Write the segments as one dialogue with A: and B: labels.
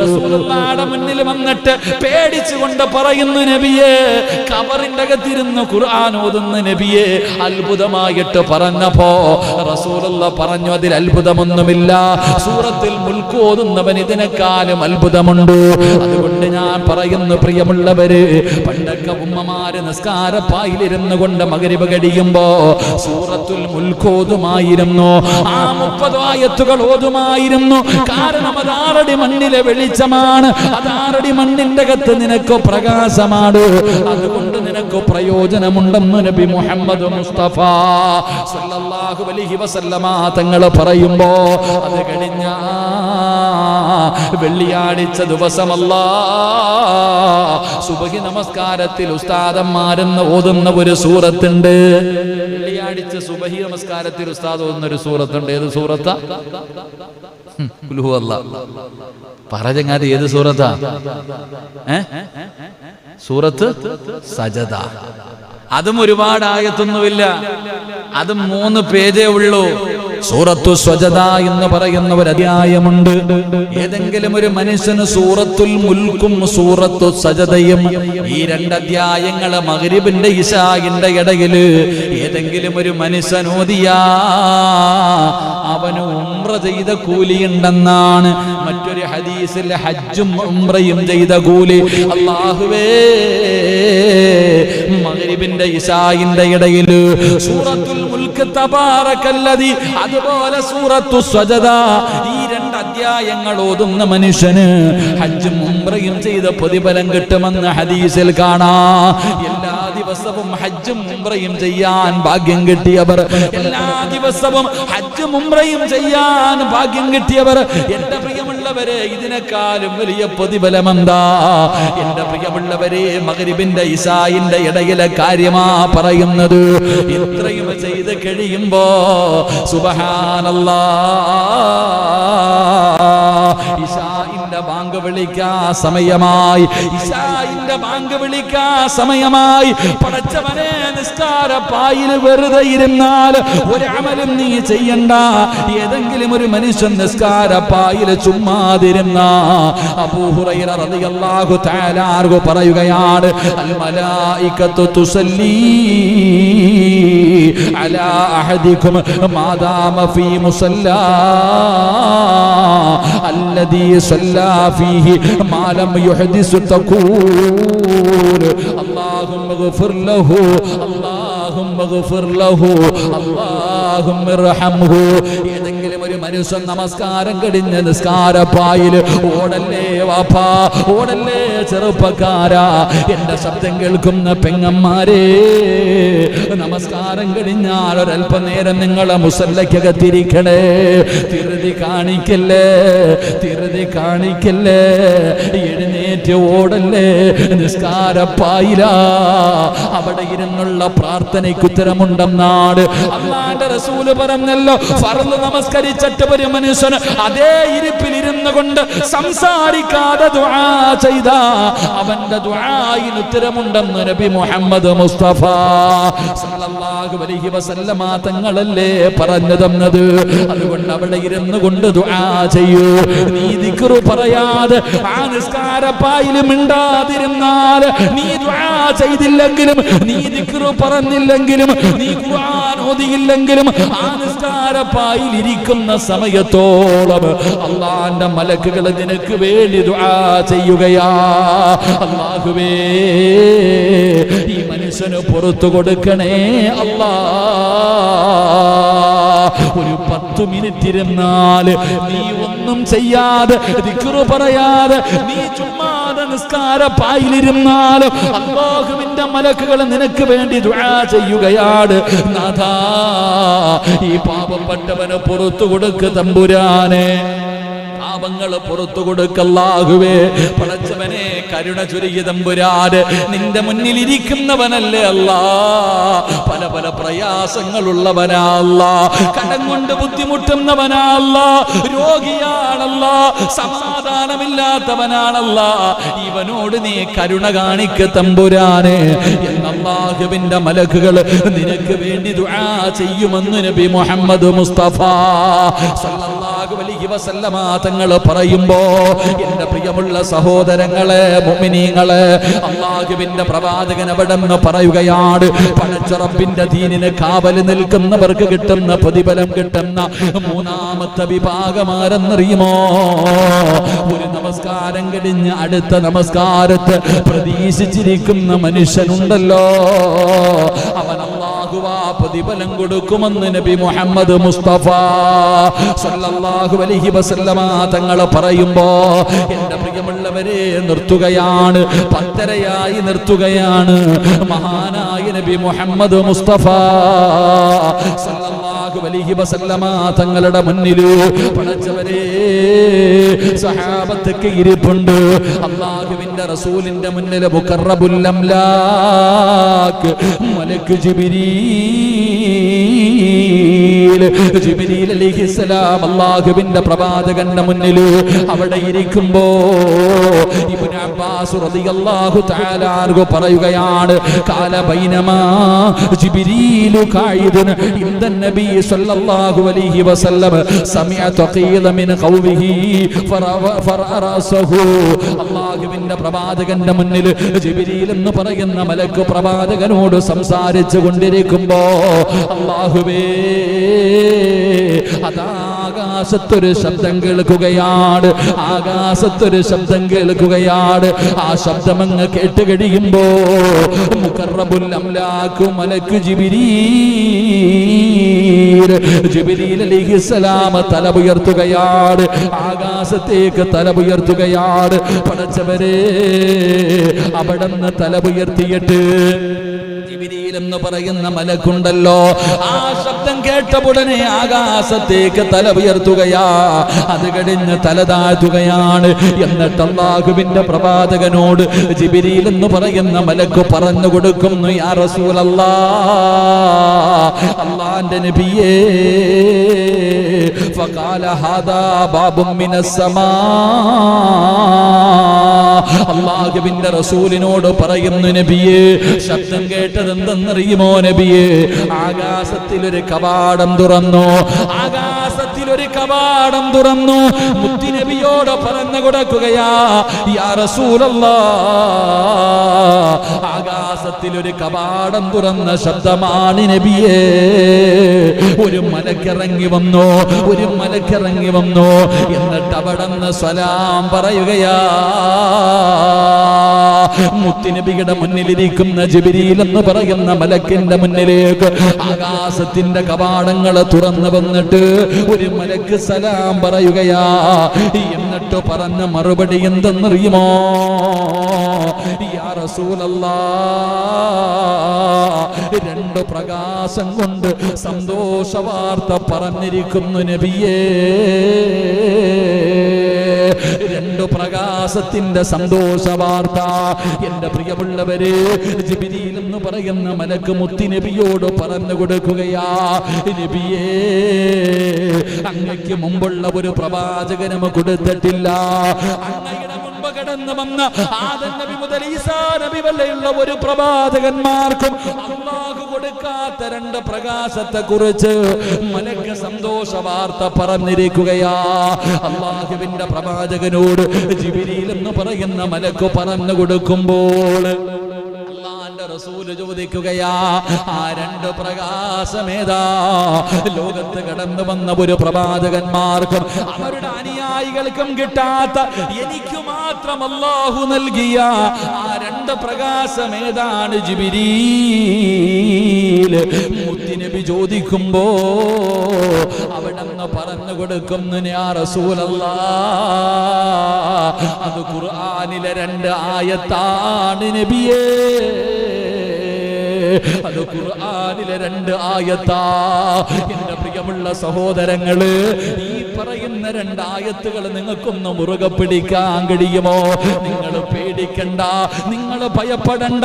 A: റസൂലുള്ളാഹിയുടെ മുന്നിൽ വന്നിട്ട് പേടിച്ചുകൊണ്ട് പറയുന്നു നബിയെ കബറിന്റെ അകത്തിരുന്ന് ഖുർആൻ ഓതുന്ന നബിയെ. അത്ഭുതമായിട്ട് പറഞ്ഞപ്പോ റസൂലുള്ള പറഞ്ഞു അതിൽ അത്ഭുതമൊന്നുമില്ല. സൂറത്തിൽ മുൽക്ക് ഓതുന്നവൻ ഇതിനെക്കാളും അത്ഭുതമുണ്ട്. അതുകൊണ്ട് ഞാൻ പറയുന്നു പ്രിയമുള്ളവര് പണ്ടൊക്കെ ഉമ്മമാര് നിസ്കാരപ്പായിലിരുന്ന് കൊണ്ട് മകരിവ് കഴിയുമ്പോ സൂറത്തുൽ മുൽക്ക് ഓതുമായിരുന്നു. ആ മുപ്പതായത്തുകൾ ഓതുമായിരുന്നു. കാരണം അത് ആറടി മണ്ണിലെ വെളിച്ചമാണ്. അത് ആറടി മണ്ണിന്റെ അകത്ത് നിനക്ക് പ്രകാശമാണ്. അതുകൊണ്ട് നിനക്ക് പ്രയോജനമുണ്ടെന്ന് നബി മുഹമ്മദ് മുസ്തഫ സല്ലല്ലാഹു വസല്ലമ തങ്ങൾ പറയുമ്പോ അത് കഴിഞ്ഞ വെള്ളിയാഴ്ച ദിവസമല്ല സുബഹി നമസ്കാരത്തിൽ ഉസ്താദന്മാരെന്ന് ഓതുന്ന ഒരു സൂറത്തുണ്ട്. വെള്ളിയാഴ്ച സുബഹി നമസ്കാരത്തിൽ ഉസ്താദ് ഓതുന്ന ഒരു സൂറത്തുണ്ട്. ഏത് സൂറത്താ? ഹും, ഖുൽ ഹു അല്ലാ. പറ ഏത് സൂറത്താ? സൂറത്ത് സജദ. അതും ഒരുപാട് ആയത്തൊന്നുമില്ല. അതും മൂന്ന് പേജേ ഉള്ളൂ. സൂറത്തു സ്വജത എന്ന് പറയുന്ന ഒരു അധ്യായമുണ്ട്. ഏതെങ്കിലും ഒരു മനുഷ്യന് സൂറത്തുൽ മുൽക്കും സൂറത്തു സജതയും ഈ രണ്ട് അധ്യായങ്ങളെ മകരിബിന്റെ ഇശായിന്റെ ഇടയിൽ ഏതെങ്കിലും ഒരു ഉംറ ചെയ്ത കൂലിയുണ്ടെന്നാണ് മറ്റൊരു ഹദീസിൽ ഹജ്ജും ഉംറയും ചെയ്ത കൂലി. അള്ളാഹുവേ മഗ്രിബിന്റെ ഇഷായിന്റെ ഇടയിൽ സൂറത്തുൽ മുൽക്ക് തബാറക്കല്ലദി അതുപോലെ സൂറത്തു സ്വജത ഈ രണ്ട് അധ്യായങ്ങൾ ഓതുന്ന മനുഷ്യന് ഹജ്ജും ഉംറയും ചെയ്ത പ്രതിഫലം കിട്ടുമെന്ന് ഹദീസിൽ കാണാ. എല്ലാ ദിവസവും ഹജ്ജും ഉംറയും ചെയ്യാൻ ഭാഗ്യം കിട്ടിയവർ. എല്ലാ ദിവസവും ഹജ്ജും ഉംറയും ചെയ്യാൻ ഭാഗ്യം കിട്ടിയവർ. എന്റെ പ്രിയമുള്ളവരെ ഇതിനേക്കാളും വലിയ പ്രതിഫലമെന്താ? എന്റെ പ്രിയമുള്ളവരെ മകരിബിന്റെ ഇസായിന്റെ ഇടയിലെ കാര്യമാ പറയുന്നത്. ഇത്രയും ചെയ്ത് കഴിയുമ്പോ സുബഹാനല്ലാ ഇഷായിന്റെ ബാങ്ക് വിളിക്കാ സമയമായി. ഇശായിന്റെ ബാങ്ക് വിളിക്കാ സമയമായി പടച്ചവനെ നിസ്കാര പായിൽ വെറുതെ ഇരുന്നാൽ ഒരു അമലും നീ ചെയ്യണ്ട. ഏതെങ്കിലും ഒരു മനുഷ്യൻ നിസ്കാര പായിൽ ചുമ്മാതിരുന്ന. അബൂഹുറൈറ റളിയല്ലാഹു തആല പറയുകയാണ് അൽ മലായികത്തു അലാ അഹദികും മാദാമ ഫീ മുസല്ലാ അല്ലദീ സല്ലാ ഫീഹി മാലം യുഹദിസു തഖൂർ. اللهم اغفر له اللهم اغفر له اللهم ارحمه ഏതെങ്കിലും ഒരു മനുഷ്യൻ നമസ്കാരം കഴിഞ്ഞ് നിസ്കാരപ്പായിൽ ഓടല്ലേ വാപ്പാ ഓടല്ലേ ചെറുപ്പക്കാരാ എന്റെ ശബ്ദം കേൾക്കുന്ന പെങ്ങന്മാരെ നമസ്കാരം കഴിഞ്ഞാൽ ഒരല്പനേരം നിങ്ങളെ മുസല്ലക്കകത്തിരിക്കണേ തിരുതി കാണിക്കല്ലേ തിരുതി കാണിക്കല്ലേ എഴുന്നേറ്റ് ഓടല്ലേ നിസ്കാരപ്പായില അവിടെ ഇരുന്നുള്ള പ്രാർത്ഥനയ്ക്ക് ഉത്തരമുണ്ടെന്നാണ്. അള്ളാന്റെ റസൂൽ പറഞ്ഞല്ലോ ഫർദ് നമസ്കരിച്ചിട്ട് ഒരു മനുഷ്യൻ അതേ ഇരിപ്പിൽ ഇരുന്നു കൊണ്ട് സംസാരിക്കാതെ ദുആ ചെയ്ത. അവന്റെ ദുആയിന് ഉത്തരമുണ്ടെന്ന് നബി മുഹമ്മദ് മുസ്തഫ സല്ലല്ലാഹു അലൈഹി വസല്ലമ തങ്ങളല്ലേ പറഞ്ഞു തന്നത്. അതുകൊണ്ട് അവിടെ ഇരുന്നു കൊണ്ട് ദുആ ചെയ്യൂ. നീ ദിക്റ് പറയാതെ ആ നിസ്കാരപ്പായിലും മിണ്ടാതിരുന്നാൽ നീ ദുആ ചെയ്തില്ലെങ്കിലും നീ ദിക്റ് പറഞ്ഞില്ലെങ്കിലും നീ ഓതിയില്ലെങ്കിലും ആ നിസ്കാരപ്പായിൽ ഇരിക്കുന്ന സമയത്തോളം അള്ളാന്റെ മലക്കുകൾ നിനക്ക് വേണ്ടി ദുആ ചെയ്യുകയാ. അള്ളാഹുവേ ഈ മനുഷ്യന് പുറത്തു കൊടുക്കണേ അല്ലാ ഒരു പത്ത് മിനിറ്റ് ഇരുന്നാൽ നീ ഒന്നും ചെയ്യാതെ ദിക്റു പറയാതെ നീ ചുമ്മാതെ നിസ്കാര പായിലിരുന്നാലും അല്ലാഹുവിന്റെ മലക്കുകൾ നിനക്ക് വേണ്ടി ദുആ ചെയ്യുകയാണ്. നാഥാ ഈ പാപപ്പെട്ടവന് പുറത്തു കൊടുക്ക് തമ്പുരാനെ. പാപങ്ങൾ പുറത്തു കൊടുക്കല്ലാഹുവേ പടച്ചവനെ കരുണ ചുരുകിയ നിന്റെ മുന്നിൽ ഇരിക്കുന്നവനല്ലേ അല്ല. പല പല പ്രയാസങ്ങളുള്ളവനല്ല കടം കൊണ്ട് ബുദ്ധിമുട്ടുന്നവനല്ല രോഗിയാണല്ല. സമാധാനമില്ലാത്തവനാണല്ല. ഇവനോട് നീ കരുണ കാണിക്ക തമ്പുരാനെ. എന്നല്ലാഹുവിന്റെ മലക്കുകൾ നിനക്ക് വേണ്ടി ദുആ ചെയ്യുമെന്ന് നബി മുഹമ്മദ് മുസ്തഫ സല്ലല്ലാഹു അലൈഹി വസല്ലമ തങ്ങൾ പറയുമ്പോ എന്റെ പ്രിയമുള്ള സഹോദരങ്ങളെ അള്ളാഹുവിന്റെ പ്രവാചകൻ അവിടെ പറയുകയാണ് പഴച്ചുറപ്പിന്റെ ദീനിന് കാവൽ നിൽക്കുന്നവർക്ക് കിട്ടുന്ന പ്രതിഫലം കിട്ടുന്ന മൂന്നാമത്തെ വിഭാഗമാരെന്നറിയുമോ? ഒരു നമസ്കാരം കഴിഞ്ഞ് അടുത്ത നമസ്കാരത്തെ പ്രതീക്ഷിച്ചിരിക്കുന്ന മനുഷ്യനുണ്ടല്ലോ. അവൻ അള്ളാഹുവാ പ്രതിഫലം കൊടുക്കുമെന്ന് നബി മുഹമ്മദ് മുസ്തഫ സല്ലല്ലാഹു അലൈഹി വസല്ലമ തങ്ങൾ പറയുമ്പോ എന്റെ പ്രിയമുള്ളവരെ നിർത്തുകയാണ് പത്തരയായി നിർത്തുകയാണ് മഹാനായ നബി മുഹമ്മദ് മുസ്തഫ സല്ലല്ലാഹു അലൈഹി വസല്ലമ തങ്ങളുടെ മുന്നിൽ പടച്ചവരെ സഹാബത്തൊക്കെ ഇരിപ്പുണ്ട്. അള്ളാഹുവിന്റെ റസൂലിന്റെ മുന്നിൽ മുഖറബുൽ അംലാക്ക് മലക്ക് ജിബിരീൽ. ജിബിരീൽ അലൈഹിസ്സലാം അള്ളാഹുവിന്റെ പ്രവാചകന്റെ മുന്നിൽ അവിടെ ഇരിക്കുമ്പോ ഇബ്നു അബ്ബാസ് റളിയല്ലാഹു തആല അൻഹു പറയുകയാണ് കാല ബൈനമാ ജിബ്രീലു ഖായിദുൻ ഇന്ദ നബി സല്ലല്ലാഹു അലൈഹി വസല്ലം സമിഅ തഖീല മിൻ ഖൗമിഹി അല്ലാഹുവിന്റെ പ്രവാചകന്റെ മുന്നിൽ ജിബ്രീൽ എന്ന് പറയുന്ന മലക്ക് പ്രവാചകനോട് സംസാരിച്ചു കൊണ്ടിരിക്കുമ്പോ അള്ളാഹുവേ അതാകാശത്തൊരു ശബ്ദം കേൾക്കുകയാണ് ആകാശത്തൊരു ശബ്ദം കേൾക്കുകയാണ്. ആ ശബ്ദം അങ്ങ് കേട്ട് കഴിയുമ്പോ മുഖറബുൽ അംലാക്കു മലക്ക് ജിബിരീൽ ജിബിരീൽ അലൈഹിസ്സലാം തല ഉയർത്തുകയാണ്. ആകാശത്തേക്ക് തല ഉയർത്തുകയാണ്. പടച്ചവരെ അവിടുന്ന് തല ഉയർത്തിയിട്ട് ജിബിരിയിൽ എന്ന് പറയുന്ന മലക്കുണ്ടല്ലോ ആ ശബ്ദം കേട്ടവുടനെ ആകാശത്തേക്ക് തല ഉയർത്തുകയാ അത് കഴിഞ്ഞ് തല താഴ്ത്തുകയാണ് എന്നിട്ട് അള്ളാഹുവിന്റെ പ്രവാചകനോട് ജിബിരിയിൽ എന്ന് പറയുന്ന മലക്ക് പറഞ്ഞു കൊടുക്കുന്നു യാ റസൂലല്ലാ അള്ളാന്റെ നബിയേ فقال هذا باب من السماء അള്ളാഹുവിന്റെ റസൂലിനോട് പറയുന്നു നബിയെ ശബ്ദം കേട്ടത് എന്തെന്നറിയുമോ നബിയെ? ആകാശത്തിൽ ഒരു കവാടം തുറന്നു. ആകാശത്തിൽ ഒരു കവാടം തുറന്നു. മുത്തിനബിയോട് പറഞ്ഞു കൊടുക്കുകയാ ആകാശത്തിൽ ഒരു കവാടം തുറന്ന ശബ്ദമാണ് നബിയെ. ഒരു മലക്കിറങ്ങി വന്നു ഒരു മലക്കിറങ്ങി വന്നു എന്നിട്ട് അവിടെ നിന്ന് സ്വലാം പറയുകയാ മുത്തിനബിയുടെ മുന്നിലിരിക്കുന്ന ജബിരിയിൽ എന്ന് പറയുന്ന മലക്കിന്റെ മുന്നിലേക്ക് ആകാശത്തിന്റെ കവാടങ്ങൾ തുറന്നു വന്നിട്ട് ഒരു മലക്ക് സലാം പറയുകയാ. എന്നിട്ട് പറഞ്ഞ മറുപടി എന്തെന്നറിയുമോ? രണ്ടു പ്രകാശം കൊണ്ട് സന്തോഷ വാർത്ത പറഞ്ഞിരിക്കുന്നു നബിയേ. പ്രകാശത്തിന്റെ സന്തോഷ വാർത്ത എന്റെ പ്രിയമുള്ളവര് ജിബിരിയിൽ എന്ന് പറയുന്ന മലക്ക് മുത്തി നബിയോട് പറഞ്ഞു കൊടുക്കുകയാ. നബിയേ അങ്ങയ്ക്ക് മുമ്പുള്ള ഒരു പ്രവാചകനും കൊടുത്തിട്ടില്ല. അങ്ങയുടെ കടന്നു വന്ന ആദൻ നബി മുതൽ ഈസാ നബി വരെയുള്ള ഒരു പ്രവാചകന്മാർക്കും അള്ളാഹു കൊടുക്കാത്ത രണ്ട് പ്രകാശത്തെ കുറിച്ച് മലക്ക് സന്തോഷ വാർത്ത പറഞ്ഞിരിക്കുകയാ. അള്ളാഹുവിന്റെ പ്രവാചകനോട് ജിബിരിയിൽ എന്ന് പറയുന്ന മലക്ക് പറഞ്ഞു കൊടുക്കുമ്പോൾ റസൂൽ ചോദിക്കുകയാ ആ രണ്ട് പ്രകാശമേതാ ലോകത്ത് കടന്നു വന്ന ഒരു പ്രവാചകന്മാർക്കും അവരുടെ അനുയായികൾക്കും കിട്ടാത്ത എനിക്ക് മാത്രം അല്ലാഹു നൽകിയ ആ രണ്ട് പ്രകാശമേതാണ് ജിബിരീൽ മുത്തിനബി ചോദിക്കുമ്പോ അവിടെന്ന് പറഞ്ഞു കൊടുക്കുന്നു ഞാൻ റസൂലല്ലാ അത് ഖുർആനിലെ രണ്ട് ആയത്താണ് നബിയേ. അത് ഖുർആനിലെ രണ്ട് ആയത്താ. എന്റെ പ്രിയമുള്ള സഹോദരങ്ങൾ ഈ പറയുന്ന രണ്ട് ആയത്തുകൾ നിങ്ങൾക്കൊന്ന് മുറുകെ പിടിക്കാൻ കഴിയുമോ? നിങ്ങൾ പേടിക്കണ്ട നിങ്ങൾ ഭയപ്പെടണ്ട.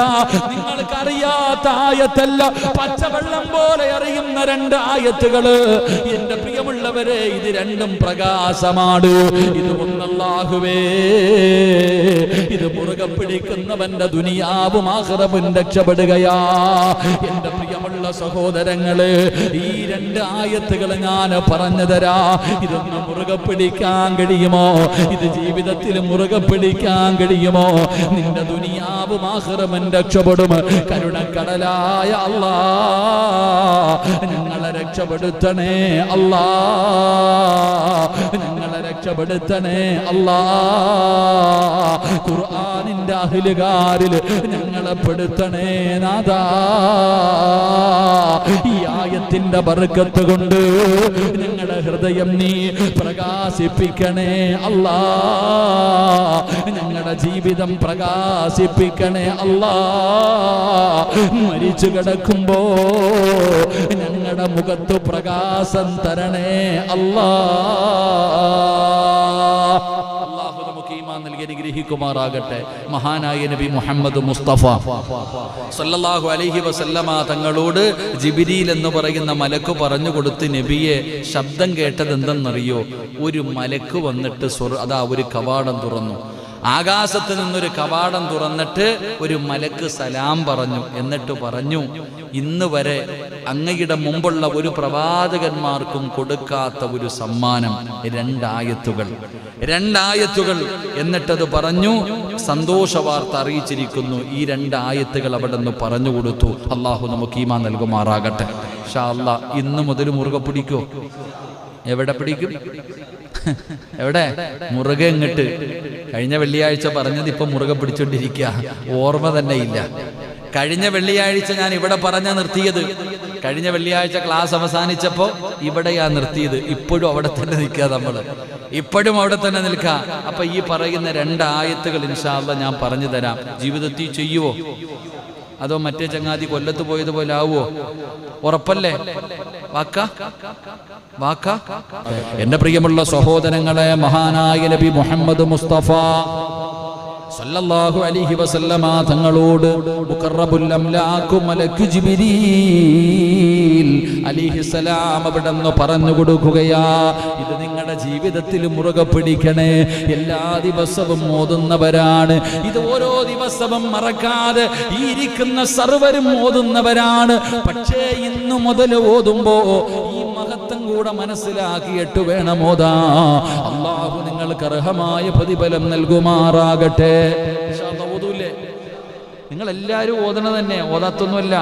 A: നിങ്ങൾക്ക് അറിയാത്ത ആയത്തല്ല പച്ചവെള്ളം പോലെ അറിയുന്ന രണ്ട് ആയത്തുകൾ. എന്റെ പ്രിയമുള്ളവരെ ഇത് രണ്ടും പ്രകാശമാണ്. ഇത് ഒന്നല്ലാഹുവേ. ഇത് മുറുകെ പിടിക്കുന്നവന്റെ ദുനിയാവും ആഹ്റവും രക്ഷപ്പെടുകയാ. എന്റെ പ്രിയമുള്ള സഹോദരങ്ങൾ ഈ രണ്ട് ആയത്തുകൾ ഞാൻ പറഞ്ഞു തരാ. ഇതൊന്ന് മുറുകെ പിടിക്കാൻ കഴിയുമോ? ഇത് ജീവിതത്തിൽ മുറുകെ പിടിക്കാൻ കഴിയുമോ? നിന്റെ ദുനിയാവും ആഹ്റവും രക്ഷപ്പെടും. കരുണക്കടലായ അല്ലാ ഞങ്ങളെ രക്ഷപ്പെടുത്തണേ അല്ലാ ഞങ്ങളെ രക്ഷപ്പെടുത്തണേ അല്ലാ. ഖുർആാനിന്റെ അഹിലുകാരിൽ ഞങ്ങളെ പെടുത്തണേ നാദാ ഈ ആയത്തിന്റെ ബർക്കത്ത് കൊണ്ട് ഞങ്ങളുടെ ഹൃദയം നീ പ്രകാശിപ്പിക്കണേ അല്ലാ. ഞങ്ങളുടെ ജീവിതം പ്രകാശിപ്പിക്കണേ അല്ലാ. മരിച്ചു കിടക്കുമ്പോ ഞങ്ങളുടെ മുഖത്ത് പ്രകാശം തരണേ അല്ലാ. ഈമാൻ അനുഗ്രഹിക്കുമാറാകട്ടെ. മഹാനായ നബി മുഹമ്മദ് മുസ്തഫ സല്ലല്ലാഹു അലൈഹി വസല്ലമ തങ്ങളോട് ജിബിരിയിൽ എന്ന് പറയുന്ന മലക്ക് പറഞ്ഞു കൊടുത്ത് നബിയെ ശബ്ദം കേട്ടത് എന്തെന്നറിയോ ഒരു മലക്ക് വന്നിട്ട് അതാ ഒരു കവാടം തുറന്നു. ആകാശത്ത് നിന്നൊരു കവാടം തുറന്നിട്ട് ഒരു മലക്ക് സലാം പറഞ്ഞു. എന്നിട്ട് പറഞ്ഞു ഇന്ന് വരെ അങ്ങയുടെ മുമ്പുള്ള ഒരു പ്രവാചകന്മാർക്കും കൊടുക്കാത്ത ഒരു സമ്മാനം രണ്ടായത്തുകൾ. രണ്ടായത്തുകൾ എന്നിട്ടത് പറഞ്ഞു. സന്തോഷ വാർത്ത അറിയിച്ചിരിക്കുന്നു. ഈ രണ്ടായത്തുകൾ അവിടെ നിന്ന് പറഞ്ഞു കൊടുത്തു. അള്ളാഹു നമുക്ക് ഈമാ നൽകുമാറാകട്ടെ. ഷാ അല്ലാ ഇന്ന് മുതൽ മുറുകെ പിടിക്കോ. എവിടെ പിടിക്കും? എവിടെ? മുറുകെ ഇങ്ങട്ട്. കഴിഞ്ഞ വെള്ളിയാഴ്ച പറഞ്ഞത് ഇപ്പൊ മുറുകെ പിടിച്ചോണ്ടിരിക്കുക ഓർമ്മ തന്നെ ഇല്ല. കഴിഞ്ഞ വെള്ളിയാഴ്ച ഞാൻ ഇവിടെ പറഞ്ഞ നിർത്തിയത്. കഴിഞ്ഞ വെള്ളിയാഴ്ച ക്ലാസ് അവസാനിച്ചപ്പോ ഇവിടെയാ നിർത്തിയത്. ഇപ്പോഴും അവിടെ തന്നെ നിൽക്കുക നമ്മൾ. ഇപ്പോഴും അവിടെ തന്നെ നിൽക്കാം. അപ്പൊ ഈ പറയുന്ന രണ്ടായത്തുകൾ ഇൻഷാല്ല ഞാൻ പറഞ്ഞു തരാം. ജീവിതത്തിൽ ചെയ്യുവോ? അതോ മറ്റേ ചങ്ങാതി കൊല്ലത്ത് പോയതുപോലെ ആവുമോ ഉറപ്പല്ലേ? വാക്ക? വാക്ക? എന്റെ പ്രിയമുള്ള സഹോദരങ്ങളെ മഹാനായ നബി മുഹമ്മദ് മുസ്തഫ സല്ലല്ലാഹു അലൈഹി വസല്ലമ തങ്ങളോട് മുഖറബുൽ അംലാഖു മലക്കു ജിബ്രീൽ അലിഹിസലാം സലാം അവിടെന്ന് പറഞ്ഞു കൊടുക്കുകയാ. ഇത് നിങ്ങളുടെ ജീവിതത്തിൽ മുറുകെ പിടിക്കണേ. എല്ലാ ദിവസവും ഓതുന്നവരാണ്. ഇത് ഓരോ ദിവസവും മറക്കാതെ ഈ ഇരിക്കുന്ന സർവരും ഓതുന്നവരാണ്. പക്ഷേ ഇന്നു മുതൽ ഓതുമ്പോ ഈ മഹത്വം കൂടെ മനസ്സിലാക്കിയിട്ട് വേണം ഓതാ. അള്ളാഹു നിങ്ങൾക്ക് അർഹമായ പ്രതിഫലം നൽകുമാറാകട്ടെ. നിങ്ങൾ എല്ലാവരും ഓതണ തന്നെ. ഓതാത്തൊന്നുമല്ല.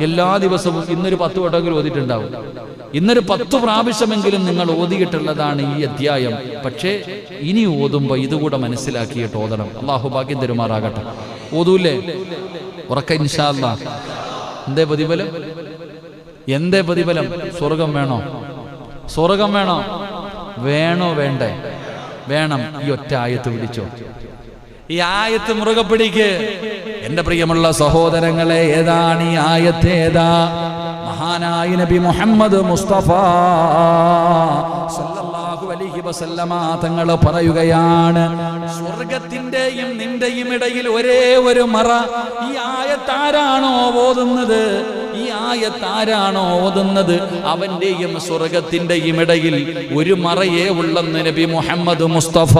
A: എല്ലാ ദിവസവും ഇന്നൊരു പത്ത് വട്ടമെങ്കിലും ഓതിയിട്ടുണ്ടാവും. ഇന്നൊരു പത്ത് പ്രാവശ്യമെങ്കിലും നിങ്ങൾ ഓതിയിട്ടുള്ളതാണ് ഈ അധ്യായം. പക്ഷേ ഇനി ഓതുമ്പോൾ ഇതുകൂടെ മനസ്സിലാക്കിയിട്ട് ഓതണം. അള്ളാഹു ഭാഗ്യം തരുമാറാകട്ടെ. ഓതൂല്ലേ ഉറക്ക ഇൻഷാല്ല എന്തേ പ്രതിഫലം? എന്തേ പ്രതിഫലം? സ്വർഗം വേണോ? സ്വർഗം വേണോ? വേണോ വേണ്ടേ? വേണം. ഈ ഒറ്റ ആയത്ത് വിളിച്ചോ. ഈ ആയത്ത് മുറുകെ പിടിക്ക് എന്റെ പ്രിയമുള്ള സഹോദരങ്ങളെ ഏതാണ് ഈ ആയത്തേതാ? മഹാനായി നബി മുഹമ്മദ് മുസ്തഫ വസല്ലമ തങ്ങൾ പറയുകയാണ്. സ്വർഗത്തിന്റെയും നിന്റെയും ഇടയിൽ ഒരേ ഒരു മറ. ഈ ആയത്താരാണോ ഓതുന്നത്? ഈ ആയത്താരാണോ ഓതുന്നത്? അവന്റെയും സ്വർഗത്തിന്റെയും ഇടയിൽ ഒരു മറയേ ഉള്ളെന്ന് നബി മുഹമ്മദ് മുസ്തഫ.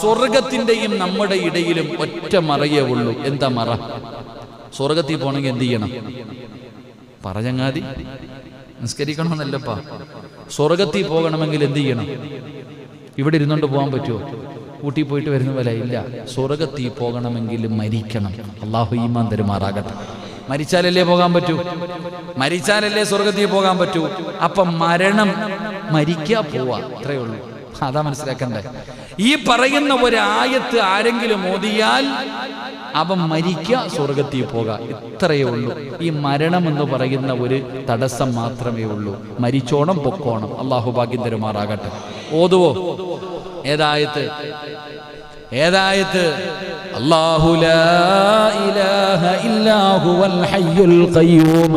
A: സ്വർഗത്തിന്റെയും നമ്മുടെ ഇടയിലും ഒറ്റ മറയേ ഉള്ളൂ. എന്താ മറ? സ്വർഗത്തിൽ പോണെങ്കിൽ എന്ത് ചെയ്യണം? പറഞ്ഞങ്ങാതി നിസ്കരിക്കണമെന്നല്ലപ്പാ. സ്വർഗത്തിൽ പോകണമെങ്കിൽ എന്ത് ചെയ്യണം? ഇവിടെ ഇരുന്നുകൊണ്ട് പോകാൻ പറ്റുമോ? ഊട്ടി പോയിട്ട് വരുന്ന പോലെ ഇല്ല. സ്വർഗത്തിൽ പോകണമെങ്കിൽ മരിക്കണം. അള്ളാഹു ഈമാൻ തരുമാറാകട്ടെ. മരിച്ചാലല്ലേ പോകാൻ പറ്റൂ? മരിച്ചാലല്ലേ സ്വർഗത്തിൽ പോകാൻ പറ്റൂ? അപ്പൊ മരണം മരിക്കാ പോവാ. അത്രേ ഉള്ളൂ. അതാ മനസ്സിലാക്കണ്ടേ ഈ പറയുന്ന ഒരു ആയത്ത് ആരെങ്കിലും ഓതിയാൽ അവൻ മരിക്കുക സ്വർഗത്തിൽ പോകാം. ഇത്രയേ ഉള്ളൂ. ഈ മരണം എന്ന് പറയുന്ന ഒരു തടസ്സം മാത്രമേ ഉള്ളൂ. മരിച്ചോണം പൊക്കോണം. അള്ളാഹു ഭാഗ്യം തരുമാറാകട്ടെ. ഓതുവോ? ഏതായത്ത്? ഏതായത്ത്? അല്ലാഹു ലാ ഇലാഹ ഇല്ലാ ഹുവൽ ഹയ്യുൽ ഖയ്യൂം.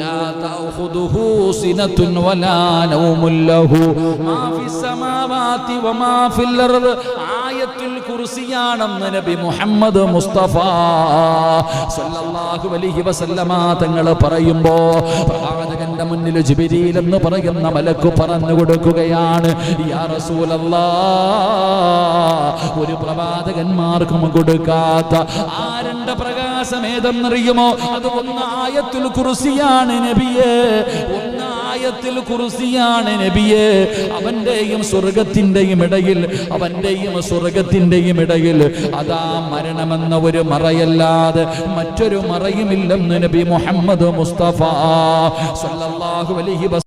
A: ലാ തഅഖുദുഹു സിനതുൻ വലാ നൗമുൻ ലഹു. മാ ഫിസ് സമാവാതി വമാ ഫിൽ അർദ്. ആയ ആയത്തുൽ കുർസിയാണെന്ന് നബി മുഹമ്മദ് മുസ്തഫ. സല്ലല്ലാഹു അലൈഹി വസല്ലമ തങ്ങൾ പറയുമ്പോ പ്രവാചകന്റെ മുന്നിൽ ജുബിരിയിലെന്ന് പറയുന്ന മലക്ക് പറഞ്ഞു കൊടുക്കുകയാണ്. ഒരു പ്രവാചകന്മാർക്കും കൊടുക്കാത്ത ആരണ്ട പ്രകാശം ഏതെന്നറിയുമോ? അത് ഒന്ന് ആയത്തുൽ കുറിസിയാണ് നബിയെ. ആയത്തിൽ കുറിസിയാണ് നബിയെ. അവന്റെയും സ്വർഗത്തിന്റെയും ഇടയിൽ അവന്റെയും സ്വർഗത്തിന്റെയും ഇടയിൽ അതാ മരണമെന്ന ഒരു മറയല്ലാതെ മറ്റൊരു മറയുമില്ലെന്ന് നബി മുഹമ്മദ് മുസ്തഫ സല്ലല്ലാഹു അലൈഹി